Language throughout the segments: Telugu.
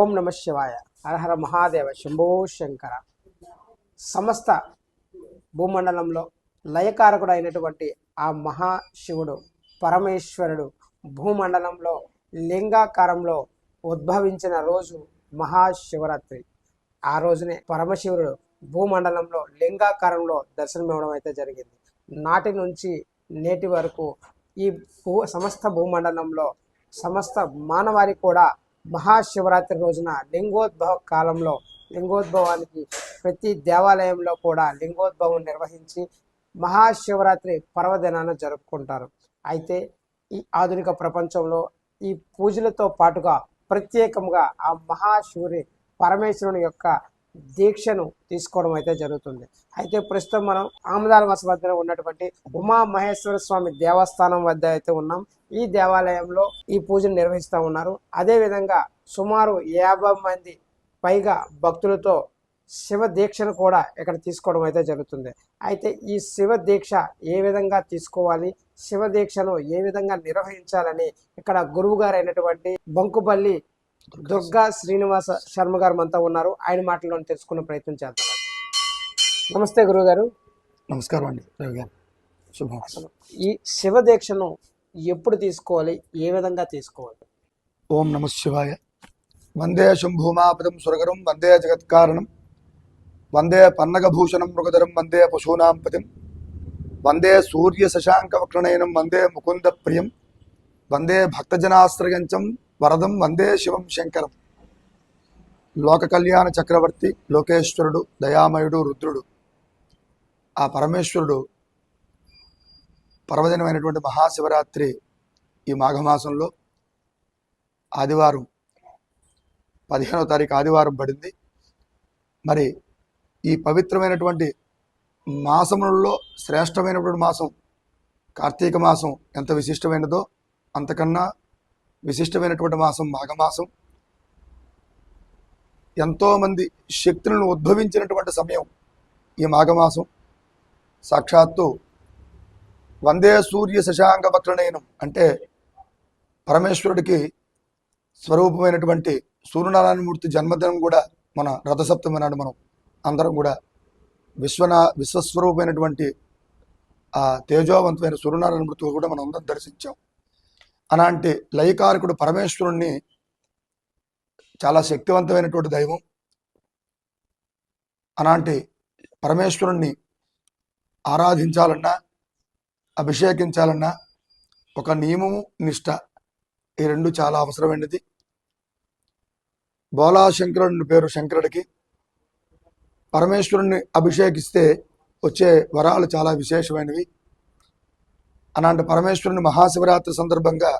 ఓం నమ శివాయ. హరహర మహాదేవ. శంభో శంకర. సమస్త భూమండలంలో లయకారకుడు అయినటువంటి ఆ మహాశివుడు పరమేశ్వరుడు భూమండలంలో లింగాకారంలో ఉద్భవించిన రోజు మహాశివరాత్రి. ఆ రోజునే పరమశివుడు భూమండలంలో లింగాకారంలో దర్శనమివ్వడం అయితే జరిగింది. నాటి నుంచి నేటి వరకు ఈ భూ సమస్త భూమండలంలో సమస్త మానవాళి కూడా మహాశివరాత్రి రోజున లింగోద్భవ కాలంలో లింగోద్భవానికి ప్రతి దేవాలయంలో కూడా లింగోద్భవం నిర్వహించి మహాశివరాత్రి పర్వదినాన్ని జరుపుకుంటారు. అయితే ఈ ఆధునిక ప్రపంచంలో ఈ పూజలతో పాటుగా ప్రత్యేకంగా ఆ మహాశివుని పరమేశ్వరుని యొక్క దీక్షను తీసుకోవడం అయితే జరుగుతుంది. అయితే ప్రస్తుతం మనం ఆమదాల వస వద్ద ఉన్నటువంటి ఉమా మహేశ్వర స్వామి దేవస్థానం వద్ద అయితే ఉన్నాం. ఈ దేవాలయంలో ఈ పూజను నిర్వహిస్తూ ఉన్నారు. అదే విధంగా సుమారు యాభై మంది పైగా భక్తులతో శివ దీక్షను కూడా ఇక్కడ తీసుకోవడం అయితే జరుగుతుంది. అయితే ఈ శివ దీక్ష ఏ విధంగా తీసుకోవాలి? శివ దీక్షను ఏ విధంగా నిర్వహించాలని ఇక్కడ గురువు గారు అయినటువంటి బంకుపల్లి దుర్గా శ్రీనివాస శర్మ గారు మనతో ఉన్నారు. ఆయన మాటల్లో తెలుసుకునే ప్రయత్నం చేద్దాం. నమస్తే గురువు గారు నమస్కారం అండి. రవి గారు. శుభం. ఈ శివ దీక్షను ఎప్పుడు తీసుకోవాలి? ఏ విధంగా తీసుకోవాలి? ఓం నమ శివాయ. వందే శంభూమాపదం సురగరం వందే జగత్కారణం వందే పన్నగభూషణం మృగధరం వందే పశూనాం పతిం వందే సూర్య శశాంక వక్రణయనం వందే ముకుంద ప్రియం వందే భక్తజనాశ్రయంచం వరదం వందే శివం శంకరం. లోక కళ్యాణ చక్రవర్తి లోకేశ్వరుడు దయామయుడు రుద్రుడు. ఆ పరమేశ్వరుడు పర్వదినమైనటువంటి మహాశివరాత్రి ఈ మాఘమాసంలో ఆదివారం పదిహేనో తారీఖు ఆదివారం పడింది. మరి ఈ పవిత్రమైనటువంటి మాసములలో శ్రేష్టమైనటువంటి మాసం కార్తీక మాసం ఎంత విశిష్టమైనదో అంతకన్నా విశిష్టమైనటువంటి మాసం మాఘమాసం. ఎంతోమంది శక్తులను ఉద్భవించినటువంటి సమయం ఈ మాఘమాసం. సాక్షాత్తు వందే సూర్య శశాంక వక్రనయనం అంటే పరమేశ్వరుడికి స్వరూపమైనటువంటి సూర్యనారాయణమూర్తి జన్మదినం కూడా మన రథసప్తమి నాడు మనం అందరం కూడా విశ్వనా విశ్వస్వరూపమైనటువంటి ఆ తేజోవంతమైన సూర్యనారాయణమూర్తి కూడా మనం అందరం దర్శించాం. అలాంటి లయకారకుడు పరమేశ్వరుణ్ణి చాలా శక్తివంతమైనటువంటి దైవం. అలాంటి పరమేశ్వరుణ్ణి ఆరాధించాలన్నా అభిషేకించాలన్నా ఒక నియమము నిష్ట ఈ రెండు చాలా అవసరమైనది. బోలా శంకరుని పేరు శంకరుడికి పరమేశ్వరుణ్ణి అభిషేకిస్తే వచ్చే వరాలు చాలా విశేషమైనవి. అలాంటి పరమేశ్వరుని మహాశివరాత్రి సందర్భంగా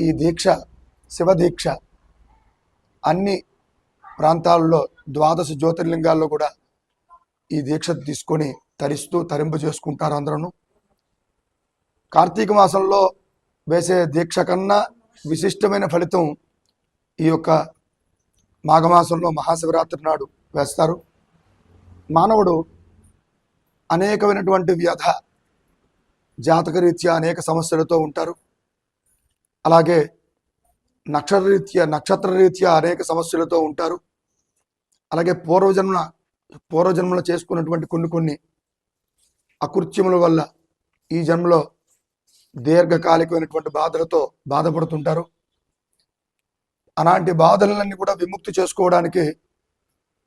ఈ దీక్ష శివ దీక్ష అన్ని ప్రాంతాల్లో ద్వాదశ జ్యోతిర్లింగాల్లో కూడా ఈ దీక్ష తీసుకొని తరిస్తూ తరింపు చేసుకుంటారు అందరూ కార్తీక మాసంలో వేసే దీక్ష కన్నా విశిష్టమైన ఫలితం ఈ యొక్క మాఘమాసంలో మహాశివరాత్రి నాడు వేస్తారు. మానవుడు అనేకమైనటువంటి వ్యధ జాతకరీత్యా అనేక సమస్యలతో ఉంటారు. అలాగే నక్షత్రరీత్యా నక్షత్రరీత్యా అనేక సమస్యలతో ఉంటారు. అలాగే పూర్వజన్మ పూర్వజన్మలో చేసుకున్నటువంటి కొన్ని కొన్ని అకృత్యముల వల్ల ఈ జన్మలో దీర్ఘకాలికమైనటువంటి బాధలతో బాధపడుతుంటారు. అలాంటి బాధలన్నీ కూడా విముక్తి చేసుకోవడానికి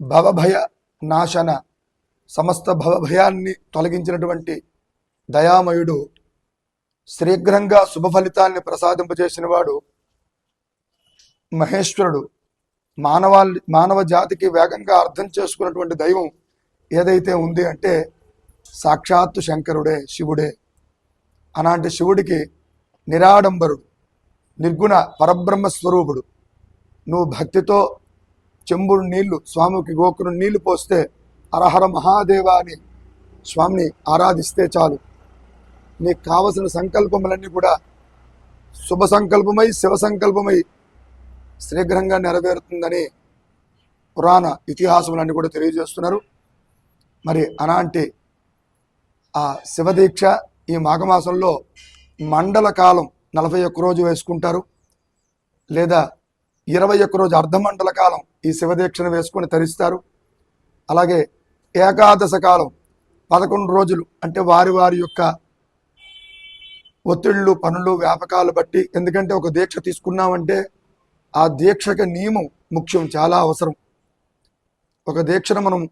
భవభయ నాశన సమస్త భవభయాన్ని తొలగించినటువంటి దయామయుడు శీఘ్రంగా శుభ ఫలితాన్ని ప్రసాదింపజేసిన వాడు మహేశ్వరుడు. మానవాళి మానవ జాతికి వేగంగా అర్థం చేసుకున్నటువంటి దైవం ఏదైతే ఉంది అంటే సాక్షాత్తు శంకరుడే శివుడే. అలాంటి శివుడికి నిరాడంబరుడు నిర్గుణ పరబ్రహ్మ స్వరూపుడు. నువ్వు భక్తితో చెంబుడు నీళ్ళు స్వామికి గోకును నీళ్ళు పోస్తే అరహర మహాదేవ అని స్వామిని ఆరాధిస్తే చాలు. నీకు కావలసిన సంకల్పములన్నీ కూడా శుభ సంకల్పమై శివ సంకల్పమై శీఘ్రంగా నెరవేరుతుందని పురాణ ఇతిహాసములన్నీ కూడా తెలియజేస్తున్నారు. మరి అలాంటి ఆ శివదీక్ష ఈ మాఘమాసంలో మండల కాలం నలభై ఒక్క రోజు వేసుకుంటారు. లేదా ఇరవై ఒక్క రోజు అర్ధమండల కాలం ఈ శివదీక్షను వేసుకొని తరిస్తారు. అలాగే ఏకాదశ కాలం పదకొండు రోజులు అంటే వారి వారి యొక్క ఒత్తిళ్ళు పనులు వ్యాపకాలు బట్టి ఎందుకంటే ఒక దీక్ష తీసుకున్నామంటే ఆ దీక్షకి నియమం ముఖ్యం చాలా అవసరం. ఒక దీక్షను మనం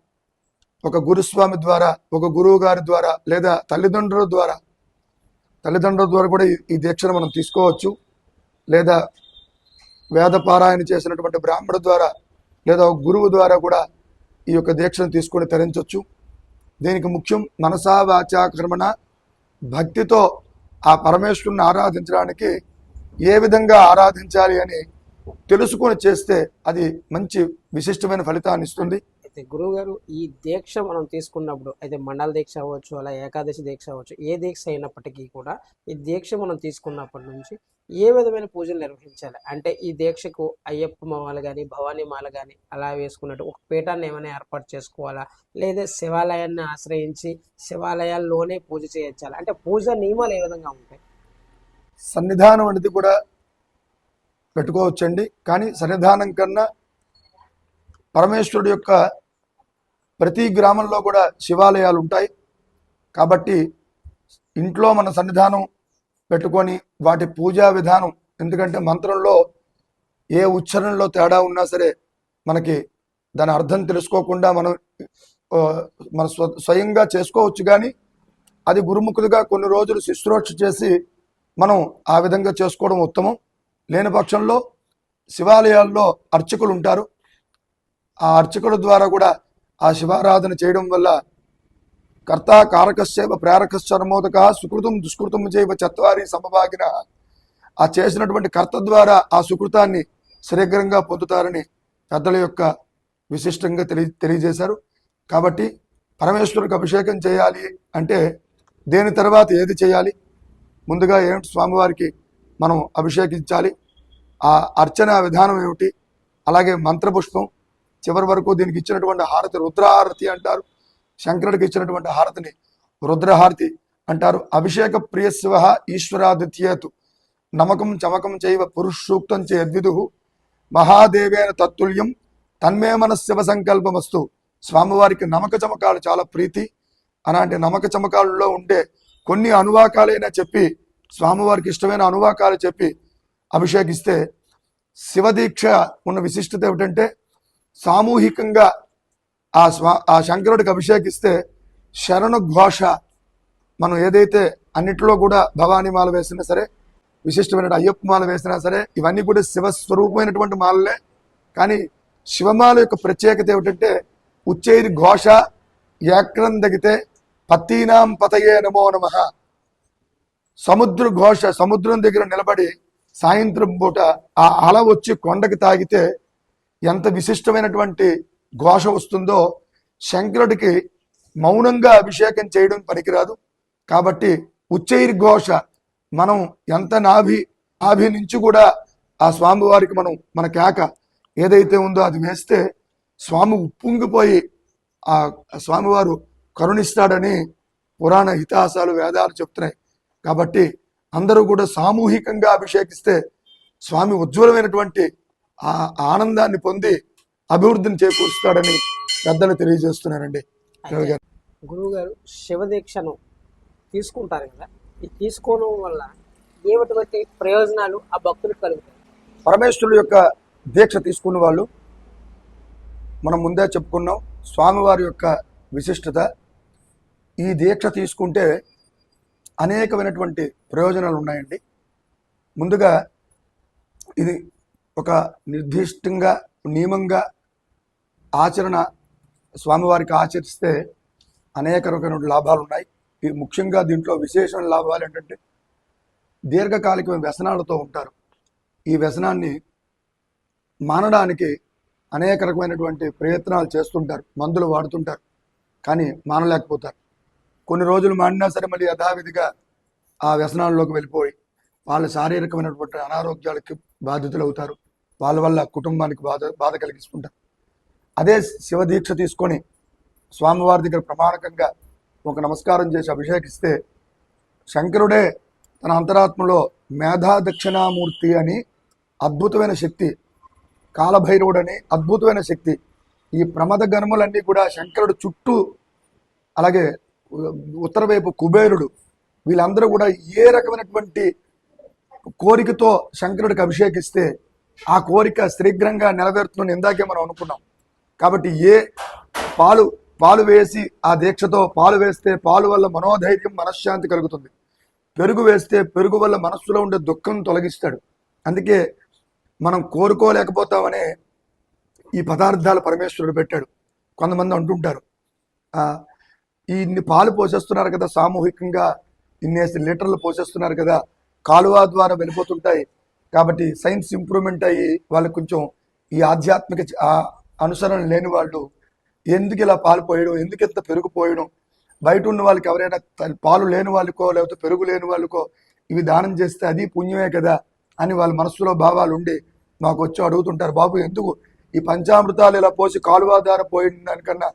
ఒక గురుస్వామి ద్వారా ఒక గురువు గారి ద్వారా లేదా తల్లిదండ్రుల ద్వారా తల్లిదండ్రుల ద్వారా కూడా ఈ- ఈ దీక్షను మనం తీసుకోవచ్చు. లేదా వేద పారాయణ చేసినటువంటి బ్రాహ్మణ ద్వారా లేదా ఒక గురువు ద్వారా కూడా ఈ యొక్క దీక్షను తీసుకొని తరించవచ్చు దీనికి ముఖ్యం మనసా వాచా కర్మణ భక్తితో ఆ పరమేశ్వరుని ఆరాధించడానికి ఏ విధంగా ఆరాధించాలి అని తెలుసుకొని చేస్తే అది మంచి విశిష్టమైన ఫలితాన్ని ఇస్తుంది. అయితే గురువు గారు ఈ దీక్ష మనం తీసుకున్నప్పుడు అయితే మండల దీక్ష అవ్వచ్చు అలా ఏకాదశి దీక్ష అవ్వచ్చు ఏ దీక్ష అయినప్పటికీ కూడా ఈ దీక్ష మనం తీసుకున్నప్పటి నుంచి ఏ విధమైన పూజలు నిర్వహించాలి? అంటే ఈ దీక్షకు అయ్యప్ప మాల కానీ భవానీ మాల కానీ అలా వేసుకున్నట్టు ఒక పీఠాన్ని ఏమైనా ఏర్పాటు చేసుకోవాలా? లేదా శివాలయాన్ని ఆశ్రయించి శివాలయాల్లోనే పూజ చేయించాలి? అంటే పూజ నియమాలు ఏ విధంగా ఉంటాయి? సన్నిధానం అనేది కూడా పెట్టుకోవచ్చండి. కానీ సన్నిధానం కన్నా పరమేశ్వరుడు యొక్క ప్రతి గ్రామంలో కూడా శివాలయాలు ఉంటాయి. కాబట్టి ఇంట్లో మన సన్నిధానం పెట్టుకొని వాటి పూజా విధానం. ఎందుకంటే మంత్రంలో ఏ ఉచ్చారణలో తేడా ఉన్నా సరే మనకి దాని అర్థం తెలుసుకోకుండా మనం మన స్వ స్వయంగా చేసుకోవచ్చు కానీ అది గురుముఖులుగా కొన్ని రోజులు శుశ్రూష చేసి మనం ఆ విధంగా చేసుకోవడం ఉత్తమం. లేని పక్షంలో శివాలయాల్లో అర్చకులు ఉంటారు. ఆ అర్చకుల ద్వారా కూడా ఆ శివారాధన చేయడం వల్ల కర్త కారకశ్చైవ ప్రేరకశ్చర్మోదక సుకృతం దుష్కృతం చేయవ చత్వారి సమభాగిన. ఆ చేసినటువంటి కర్త ద్వారా ఆ సుకృతాన్ని శీఘ్రంగా పొందుతారని పెద్దల యొక్క విశిష్టంగా తెలియ తెలియజేశారు. కాబట్టి పరమేశ్వరునికి అభిషేకం చేయాలి అంటే దేని తర్వాత ఏది చేయాలి? ముందుగా ఏమిటి స్వామివారికి మనం అభిషేకించాలి? ఆ అర్చన విధానం ఏమిటి? అలాగే మంత్రపుష్పం చివరి వరకు దీనికి ఇచ్చినటువంటి హారతి రుద్రహారతి అంటారు. శంకరుడికి ఇచ్చినటువంటి హారతిని రుద్రహారతి అంటారు. అభిషేక ప్రియ శివ ఈశ్వరాదిత్యేతు. నమకం చమకం చైవ పురుషూక్తం చేద్విదు మహాదేవేన తత్తుల్యం తన్మే మన శివ సంకల్పమస్తు. స్వామివారికి నమక చమకాలు చాలా ప్రీతి. అలాంటి నమక చమకాలలో ఉండే కొన్ని అనువాకాలైనా చెప్పి స్వామివారికి ఇష్టమైన అనువాకాలు చెప్పి అభిషేకిస్తే శివదీక్ష ఉన్న విశిష్టత ఏమిటంటే సామూహికంగా ఆ స్వా ఆ శంకరుడికి అభిషేకిస్తే శరణు ఘోష మనం ఏదైతే అన్నిట్లో కూడా భవానీ మాల వేసినా సరే విశిష్టమైన అయ్యప్ప మాల వేసినా సరే ఇవన్నీ కూడా శివ స్వరూపమైనటువంటి మాలలే. కానీ శివమాల యొక్క ప్రత్యేకత ఏమిటంటే ఉచ్చేరి ఘోష ఏక్రం దగితే పతీనాం పతయే నమో నమ. సముద్ర ఘోష సముద్రం దగ్గర నిలబడి సాయంత్రం పూట ఆ అల వచ్చి కొండకి తాగితే ఎంత విశిష్టమైనటువంటి ఘోష వస్తుందో శంకరుడికి మౌనంగా అభిషేకం చేయడం పనికిరాదు. కాబట్టి ఉచ్చైర్ ఘోష మనం ఎంత నాభి నాభి నుంచి కూడా ఆ స్వామివారికి మనం మన కేక ఏదైతే ఉందో అది వేస్తే స్వామి ఉప్పొంగిపోయి ఆ స్వామివారు కరుణిస్తాడని పురాణ ఇతిహాసాలు వేదాలు చెప్తున్నాయి. కాబట్టి అందరూ కూడా సామూహికంగా అభిషేకిస్తే స్వామి ఉజ్వలమైనటువంటి ఆ ఆనందాన్ని పొంది అభివృద్ధిని చేకూరుస్తాడని పెద్దలు తెలియజేస్తున్నారండి. రవి గారు. గురువు గారు శివదీక్షను తీసుకుంటారు కదా ఈ తీసుకోవడం వల్ల ఏమిటి ప్రయోజనాలు ఆ భక్తులకు కలుగుతాయి? పరమేశ్వరుడు యొక్క దీక్ష తీసుకున్న వాళ్ళు మనం ముందే చెప్పుకున్నాం స్వామివారి యొక్క విశిష్టత. ఈ దీక్ష తీసుకుంటే అనేకమైనటువంటి ప్రయోజనాలు ఉన్నాయండి. ముందుగా ఇది ఒక నిర్దిష్టంగా నియమంగా ఆచరణ స్వామివారికి ఆచరిస్తే అనేక రకమైన లాభాలు ఉన్నాయి ఈ ముఖ్యంగా దీంట్లో విశేషమైన లాభాలు ఏంటంటే దీర్ఘకాలిక వ్యసనాలతో ఉంటారు. ఈ వ్యసనాన్ని మానడానికి అనేక రకమైనటువంటి ప్రయత్నాలు చేస్తుంటారు. మందులు వాడుతుంటారు. కానీ మానలేకపోతారు. కొన్ని రోజులు మాడినా సరే మళ్ళీ యథావిధిగా ఆ వ్యసనాల్లోకి వెళ్ళిపోయి వాళ్ళ శారీరకమైనటువంటి అనారోగ్యాలకి బాధితులు అవుతారు వాళ్ళ వల్ల కుటుంబానికి బాధ బాధ కలిగిస్తుంటారు. అదే శివదీక్ష తీసుకొని స్వామివారి దగ్గర ప్రమాణకంగా ఒక నమస్కారం చేసి అభిషేకిస్తే శంకరుడే తన అంతరాత్మలో మేధా దక్షిణామూర్తి అని అద్భుతమైన శక్తి కాలభైరవుడు అని అద్భుతమైన శక్తి. ఈ ప్రమద గణములన్నీ కూడా శంకరుడు చుట్టూ అలాగే ఉత్తరవైపు ఉత్తర వైపు కుబేరుడు వీళ్ళందరూ కూడా ఏ రకమైనటువంటి కోరికతో శంకరుడికి అభిషేకిస్తే ఆ కోరిక శీఘ్రంగా నెరవేరుతుందని ఇందాకే మనం అనుకున్నాం. కాబట్టి ఏ పాలు పాలు వేసి ఆ దీక్షతో పాలు వేస్తే పాలు వల్ల మనోధైర్యం మనశ్శాంతి కలుగుతుంది. పెరుగు వేస్తే పెరుగు వల్ల మనస్సులో ఉండే దుఃఖం తొలగిస్తాడు. అందుకే మనం కోరుకోలేకపోతామనే ఈ పదార్థాలు పరమేశ్వరుడు పెట్టాడు. కొంతమంది అంటుంటారు ఈ ఇన్ని పాలు పోసేస్తున్నారు కదా సామూహికంగా ఇన్నేసి లీటర్లు పోసేస్తున్నారు కదా కాలువ ద్వారా వెళ్ళిపోతుంటాయి. కాబట్టి సైన్స్ ఇంప్రూవ్మెంట్ అయ్యి వాళ్ళకి కొంచెం ఈ ఆధ్యాత్మిక అనుసరణ లేని వాళ్ళు ఎందుకు ఇలా పాలు పోయడం ఎందుకు ఇంత పెరుగు పోయడం బయట ఉన్న వాళ్ళకి ఎవరైనా త- పాలు లేని వాళ్ళకో లేకపోతే పెరుగు లేని వాళ్ళకో ఇవి దానం చేస్తే అది పుణ్యమే కదా అని వాళ్ళ మనస్సులో భావాలు ఉండి మాకు వచ్చి అడుగుతుంటారు. బాబు ఎందుకు ఈ పంచామృతాలు ఇలా పోసి కాలువ పోయిన దానికన్నా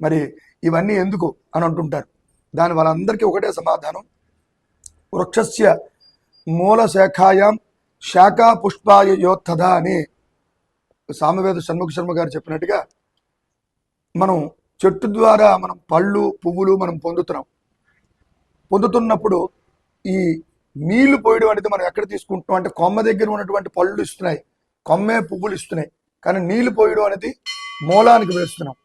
మరి ఇవన్నీ ఎందుకు? అని అంటుంటారు. దాని వాళ్ళందరికీ ఒకటే సమాధానం. వృక్షస్య మూల శాఖాయాం శాఖా పుష్పాయ యోత్తద అని సామవేద షణ్ముఖ శర్మ గారు చెప్పినట్టుగా మనం చెట్టు ద్వారా మనం పళ్ళు పువ్వులు మనం పొందుతున్నాం. పొందుతున్నప్పుడు ఈ నీళ్ళు పోయడం అనేది మనం ఎక్కడ తీసుకుంటున్నాం అంటే కొమ్మ దగ్గర ఉన్నటువంటి పళ్ళు ఇస్తున్నాయి కొమ్మే పువ్వులు ఇస్తున్నాయి. కానీ నీళ్ళు పోయడం అనేది మూలానికి వేస్తున్నాం.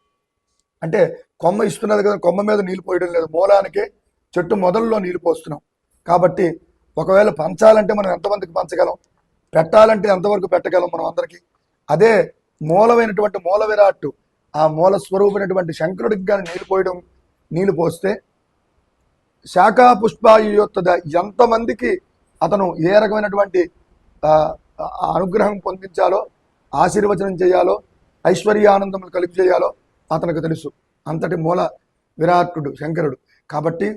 అంటే కొమ్మ ఇస్తున్నది కదా కొమ్మ మీద నీళ్ళు పోయడం లేదు. మూలానికే చెట్టు మొదల్లో నీళ్ళు పోస్తున్నాం. కాబట్టి ఒకవేళ పంచాలంటే మనం ఎంతమందికి పంచగలం? పెట్టాలంటే ఎంతవరకు పెట్టగలం మనం అందరికీ? అదే మూలమైనటువంటి మూల విరాట్టు ఆ మూల స్వరూపమైనటువంటి శంకరుడికి కానీ నీళ్ళు పోయడం నీళ్ళు పోస్తే శాఖా పుష్పాయుక్త ఎంతమందికి అతను ఏ రకమైనటువంటి అనుగ్రహం పొందించాలో ఆశీర్వచనం చేయాలో ఐశ్వర్యానందములు కలిగి చేయాలో అతనికి తెలుసు. అంతటి మూల విరాట్టుడు శంకరుడు. కాబట్టి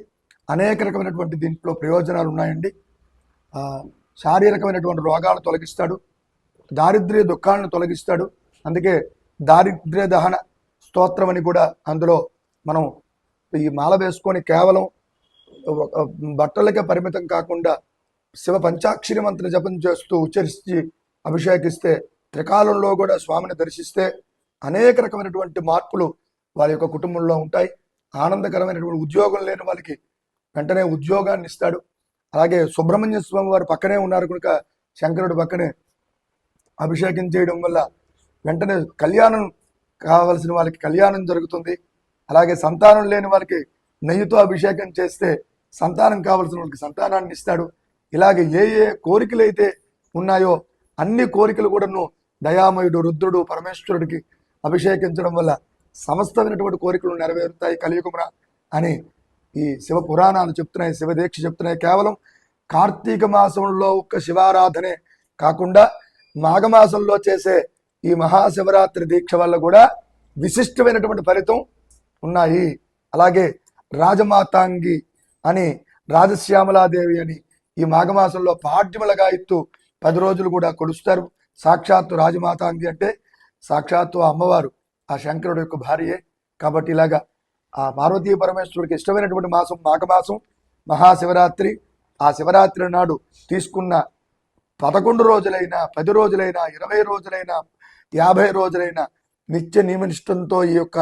అనేక రకమైనటువంటి దీంట్లో ప్రయోజనాలు ఉన్నాయండి శారీరకమైనటువంటి రోగాలు తొలగిస్తాడు. దారిద్ర్య దుఃఖాలను తొలగిస్తాడు. అందుకే దారిద్ర్య దహన స్తోత్రం అని కూడా అందులో మనం ఈ మాల వేసుకొని కేవలం బట్టలకే పరిమితం కాకుండా శివ పంచాక్షరి మంత్ర జపం చేస్తూ ఉచ్చరించి అభిషేకిస్తే త్రికాలంలో కూడా స్వామిని దర్శిస్తే అనేక రకమైనటువంటి మార్పులు వారి యొక్క కుటుంబంలో ఉంటాయి. ఆనందకరమైనటువంటి ఉద్యోగం లేని వాళ్ళకి వెంటనే ఉద్యోగాన్ని ఇస్తాడు. అలాగే సుబ్రహ్మణ్య స్వామి వారు పక్కనే ఉన్నారు కనుక శంకరుడు పక్కనే అభిషేకం చేయడం వల్ల వెంటనే కళ్యాణం కావలసిన వాళ్ళకి కళ్యాణం జరుగుతుంది. అలాగే సంతానం లేని వారికి నెయ్యితో అభిషేకం చేస్తే సంతానం కావలసిన వాళ్ళకి సంతానాన్ని ఇస్తాడు. ఇలాగే ఏ ఏ కోరికలు అయితే ఉన్నాయో అన్ని కోరికలు కూడాను దయామయుడు రుద్రుడు పరమేశ్వరుడికి అభిషేకించడం వల్ల సమస్తమైనటువంటి కోరికలు నెరవేరుతాయి కలియుగమున అని ఈ శివ పురాణాలు చెప్తున్నాయి శివ దీక్ష చెప్తున్నాయి. కేవలం కార్తీక మాసంలో ఒక్క శివారాధనే కాకుండా మాఘమాసంలో చేసే ఈ మహాశివరాత్రి దీక్ష వల్ల కూడా విశిష్టమైనటువంటి ఫలితం ఉన్నాయి. అలాగే రాజమాతాంగి అని రాజశ్యామలాదేవి అని ఈ మాఘమాసంలో పాడ్యములగా ఎత్తు పది రోజులు కూడా కొలుస్తారు సాక్షాత్తు రాజమాతాంగి అంటే సాక్షాత్తు అమ్మవారు ఆ శంకరుడు యొక్క భార్యే. కాబట్టి ఇలాగా ఆ పార్వతీ పరమేశ్వరుడికి ఇష్టమైనటువంటి మాసం మాఘమాసం మహాశివరాత్రి. ఆ శివరాత్రి నాడు తీసుకున్న పదకొండు రోజులైనా పది రోజులైనా ఇరవై రోజులైనా యాభై రోజులైనా నిత్య నియమనిష్టంతో ఈ యొక్క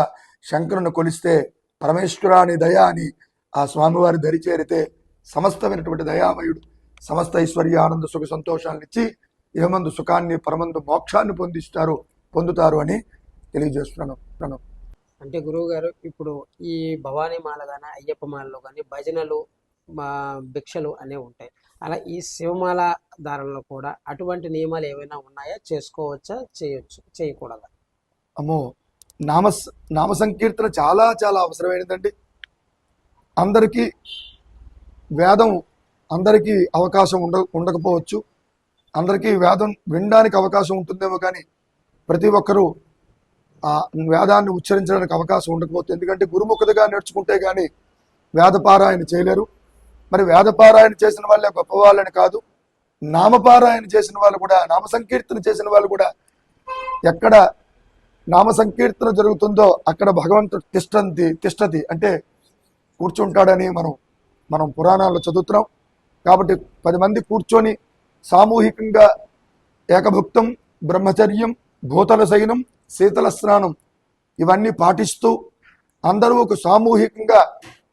శంకరుని కొలిస్తే పరమేశ్వరాని దయ అని ఆ స్వామివారి దరి చేరితే సమస్తమైనటువంటి దయామయుడు సమస్త ఐశ్వర్య ఆనంద సుఖ సంతోషాలను ఇచ్చి సుఖాన్ని పరమందు మోక్షాన్ని పొందిస్తారు పొందుతారు అని తెలియజేస్తున్నాను. అంటే గురువు గారు ఇప్పుడు ఈ భవానీ మాల కానీ అయ్యప్ప మాలలో కానీ భజనలు మా భిక్షలు అనేవి ఉంటాయి. అలా ఈ శివమాల దారంలో కూడా అటువంటి నియమాలు ఏమైనా ఉన్నాయా? చేసుకోవచ్చా? చేయొచ్చు. చేయకూడదా? అమ్మో! నామ నామ సంకీర్తన చాలా చాలా అవసరమైనదండి. అందరికీ వేదం అందరికీ అవకాశం ఉండ ఉండకపోవచ్చు. అందరికీ వేదం వినడానికి అవకాశం ఉంటుందేమో కానీ ప్రతి ఒక్కరూ ఆ వేదాన్ని ఉచ్చరించడానికి అవకాశం ఉండకపోతుంది ఎందుకంటే గురుముఖులుగా నేర్చుకుంటే కానీ వేదపారాయణ చేయలేరు. మరి వేదపారాయణ చేసిన వాళ్ళే గొప్పవాళ్ళని కాదు నామపారాయణ చేసిన వాళ్ళు కూడా నామ సంకీర్తన చేసిన వాళ్ళు కూడా ఎక్కడ నామ సంకీర్తన జరుగుతుందో అక్కడ భగవంతుడు తిష్టంతి తిష్టతి. అంటే కూర్చుంటాడని మనం మనం పురాణాల్లో చదువుతున్నాం. కాబట్టి పది మంది కూర్చొని సామూహికంగా ఏకభుక్తం బ్రహ్మచర్యం భూతల శయనం శీతల స్నానం ఇవన్నీ పాటిస్తూ అందరూ ఒక సామూహికంగా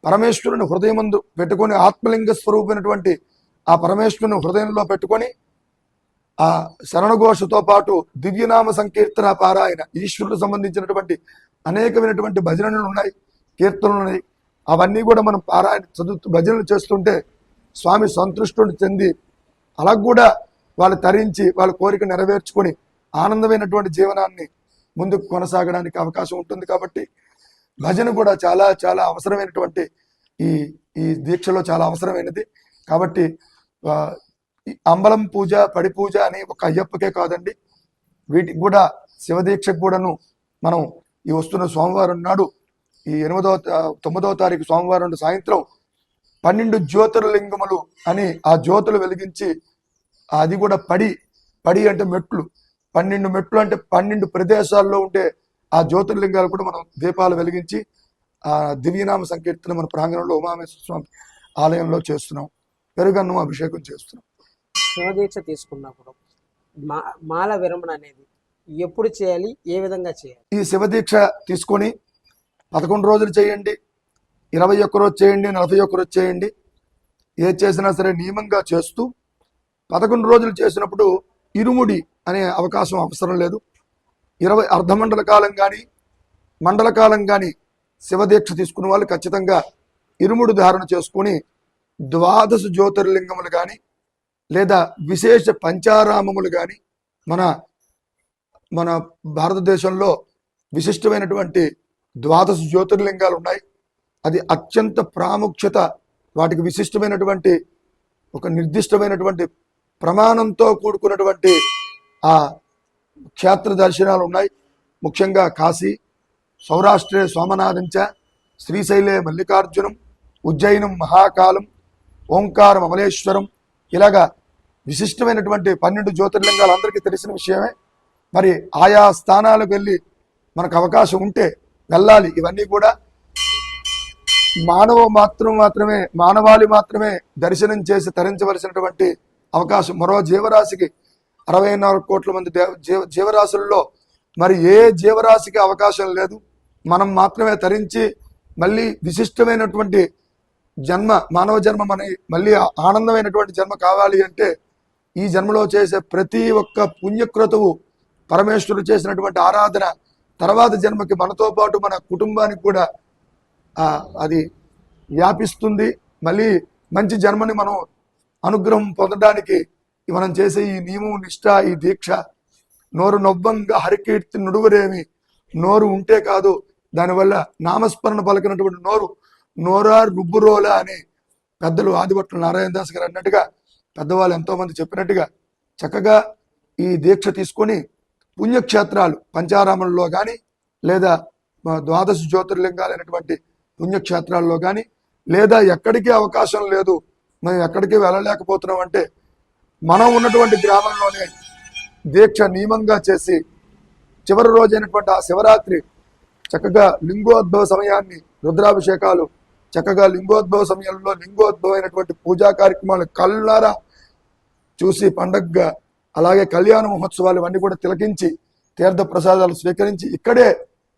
పరమేశ్వరుని హృదయమందు పెట్టుకొని ఆత్మలింగ స్వరూపమైనటువంటి ఆ పరమేశ్వరుని హృదయంలో పెట్టుకొని ఆ శరణఘోషతో పాటు దివ్యనామ సంకీర్తన పారాయణ ఈశ్వరుడు సంబంధించినటువంటి అనేకమైనటువంటి భజనలు ఉన్నాయి కీర్తనలు ఉన్నాయి. అవన్నీ కూడా మనం పారాయణ చదువుతూ భజనలు చేస్తుంటే స్వామి సంతృష్టుని చెంది అలా కూడా వాళ్ళు తరించి వాళ్ళ కోరిక నెరవేర్చుకొని ఆనందమైనటువంటి జీవనాన్ని ముందుకు కొనసాగడానికి అవకాశం ఉంటుంది కాబట్టి భజన కూడా చాలా చాలా అవసరమైనటువంటి ఈ ఈ దీక్షలో చాలా అవసరమైనది. కాబట్టి అంబలం పూజ పడి పూజ అని ఒక అయ్యప్పకే కాదండి. వీటికి కూడా శివదీక్షకు కూడాను మనం ఈ వస్తున్న సోమవారం నాడు ఈ ఎనిమిదవ తొమ్మిదవ తారీఖు సోమవారం సాయంత్రం పన్నెండు జ్యోతిర్లింగములు అని ఆ జ్యోతులు వెలిగించి అది కూడా పడి పడి అంటే మెట్లు. పన్నెండు మెట్లు అంటే పన్నెండు ప్రదేశాల్లో ఉండే ఆ జ్యోతిర్లింగాలు కూడా మనం దీపాలు వెలిగించి ఆ దివ్యనామ సంకీర్తన మన ప్రాంగణంలో ఉమామేశ్వర స్వామి ఆలయంలో చేస్తున్నాం. పెరుగన్నం అభిషేకం చేస్తున్నాం. శివదీక్ష తీసుకున్నప్పుడు మా మాల విరమణ అనేది ఎప్పుడు చేయాలి ఏ విధంగా చేయాలి? ఈ శివదీక్ష తీసుకొని పదకొండు రోజులు చేయండి ఇరవై ఒక్క రోజు చేయండి నలభై ఒక్క రోజు చేయండి ఏది చేసినా సరే నియమంగా చేస్తూ పదకొండు రోజులు చేసినప్పుడు ఇరుముడి అనే అవకాశం అవసరం లేదు. ఇరవై అర్ధమండల కాలం కానీ మండల కాలం కానీ శివదీక్ష తీసుకున్న వాళ్ళు ఖచ్చితంగా ఇరుముడు ధారణ చేసుకుని ద్వాదశ జ్యోతిర్లింగములు కానీ లేదా విశేష పంచారామములు కానీ మన మన భారతదేశంలో విశిష్టమైనటువంటి ద్వాదశ జ్యోతిర్లింగాలు ఉన్నాయి. అది అత్యంత ప్రాముఖ్యత వాటికి విశిష్టమైనటువంటి ఒక నిర్దిష్టమైనటువంటి ప్రమాణంతో కూడుకున్నటువంటి ఆ క్షేత్ర దర్శనాలు ఉన్నాయి. ముఖ్యంగా కాశీ సౌరాష్ట్రే సోమనాథంచ శ్రీశైలే మల్లికార్జునం ఉజ్జయినం మహాకాలం ఓంకార అమలేశ్వరం ఇలాగా విశిష్టమైనటువంటి పన్నెండు జ్యోతిర్లింగాలు అందరికీ తెలిసిన విషయమే. మరి ఆయా స్థానాలకు వెళ్ళి మనకు అవకాశం ఉంటే వెళ్ళాలి. ఇవన్నీ కూడా మానవ మాత్రం మాత్రమే మానవాళి మాత్రమే దర్శనం చేసి తరించవలసినటువంటి అవకాశం మరో జీవరాశికి అరవై నాలుగు కోట్ల మంది జీవ జీవరాశుల్లో మరి ఏ జీవరాశికి అవకాశం లేదు. మనం మాత్రమే తరించి మళ్ళీ విశిష్టమైనటువంటి జన్మ మానవ జన్మ మన మళ్ళీ ఆనందమైనటువంటి జన్మ కావాలి అంటే ఈ జన్మలో చేసే ప్రతి ఒక్క పుణ్యక్రతువు పరమేశ్వరుడు చేసినటువంటి ఆరాధన తర్వాత జన్మకి మనతో పాటు మన కుటుంబానికి కూడా అది వ్యాపిస్తుంది. మళ్ళీ మంచి జన్మని మనం అనుగ్రహం పొందడానికి మనం చేసే ఈ నియమం నిష్ట ఈ దీక్ష నోరు నొబ్బంగా హరికీర్తి నుడువరేమి నోరు ఉంటే కాదు దానివల్ల నామస్మరణ పలికినటువంటి నోరు నోరా రుబ్బురోలా అని పెద్దలు ఆదిభట్ల నారాయణ దాస్ గారు అన్నట్టుగా పెద్దవాళ్ళు ఎంతోమంది చెప్పినట్టుగా చక్కగా ఈ దీక్ష తీసుకొని పుణ్యక్షేత్రాలు పంచారామంలో కానీ లేదా ద్వాదశ జ్యోతిర్లింగాలైనటువంటి పుణ్యక్షేత్రాల్లో కానీ లేదా ఎక్కడికి అవకాశం లేదు మేము ఎక్కడికి వెళ్ళలేకపోతున్నాం అంటే మనం ఉన్నటువంటి గ్రామంలోనే దీక్ష నియమంగా చేసి చివరి రోజైనటువంటి ఆ శివరాత్రి చక్కగా లింగోద్భవ సమయాన్ని రుద్రాభిషేకాలు చక్కగా లింగోద్భవ సమయంలో లింగోద్భవమైనటువంటి పూజా కార్యక్రమాలు కళ్ళారా చూసి పండగగా అలాగే కళ్యాణ మహోత్సవాలు ఇవన్నీ కూడా తిలకించి తీర్థ ప్రసాదాలు స్వీకరించి ఇక్కడే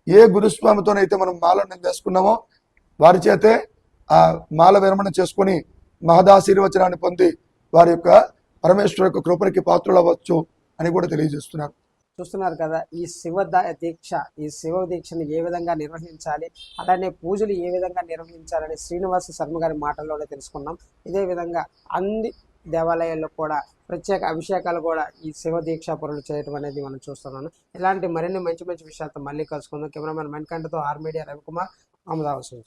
ఏ గురుస్వామితోనైతే మనం మాలను వేసుకున్నామో వారి చేతే ఆ మాల విరమణ చేసుకుని మహదాశీర్వచనాన్ని పొంది వారి యొక్క పరమేశ్వర యొక్క కృపణకి పాత్రలు అని కూడా తెలియజేస్తున్నారు. చూస్తున్నారు కదా ఈ శివ దీక్ష ఈ శివ దీక్షను ఏ విధంగా నిర్వహించాలి అలానే పూజలు ఏ విధంగా నిర్వహించాలని శ్రీనివాస శర్మ గారి మాటల్లోనే తెలుసుకున్నాం. ఇదే విధంగా అన్ని దేవాలయాల్లో కూడా ప్రత్యేక అభిషేకాలు కూడా ఈ శివ దీక్ష పనులు చేయడం అనేది మనం చూస్తున్నాను. ఇలాంటి మరిన్ని మంచి మంచి విషయాలతో మళ్ళీ కలుసుకుందాం. కెమెరామెన్ మణికంఠతో ఆర్ మీడియా రవికుమార్ అమదావసం